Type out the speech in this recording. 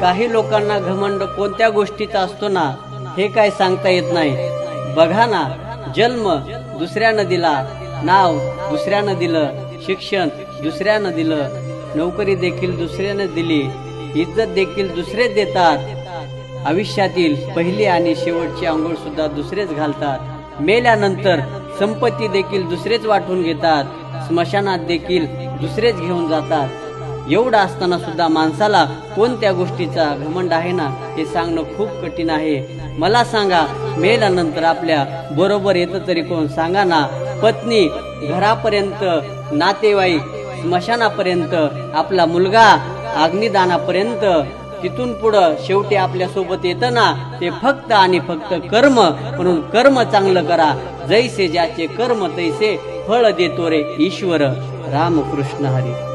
काही लोकांना घमंड कोणत्या गोष्टीचा असतो ना हे काय सांगता येत नाही. बघा ना जन्म दुसऱ्यानं दिला नाव दुसऱ्यानं दिलं शिक्षण दुसऱ्यानं दिलं नोकरी देखील दुसऱ्यानं दिली इज्जत देखील दुसरेच देतात. आयुष्यातील पहिली आणि शेवटची आंघोळ सुद्धा दुसरेच घालतात. मेल्यानंतर संपत्ती देखील दुसरेच वाटून घेतात. स्मशानात देखील दुसरेच घेऊन जातात. एवढं असताना सुद्धा माणसाला कोणत्या गोष्टीचा घमंड आहे ना हे सांगणं खूप कठीण आहे. मला सांगा मेल्यानंतर आपल्या बरोबर येतं तरी कोण? सांगा ना. पत्नी घरापर्यंत नातेवाईक स्मशानापर्यंत आपला मुलगा अग्निदानापर्यंत तिथून पुढं शेवटी आपल्यासोबत येतं ना ते फक्त आणि फक्त कर्म. म्हणून कर्म चांगलं करा. जैसे ज्याचे कर्म तैसे फळ देतो रे ईश्वर. रामकृष्ण हरी.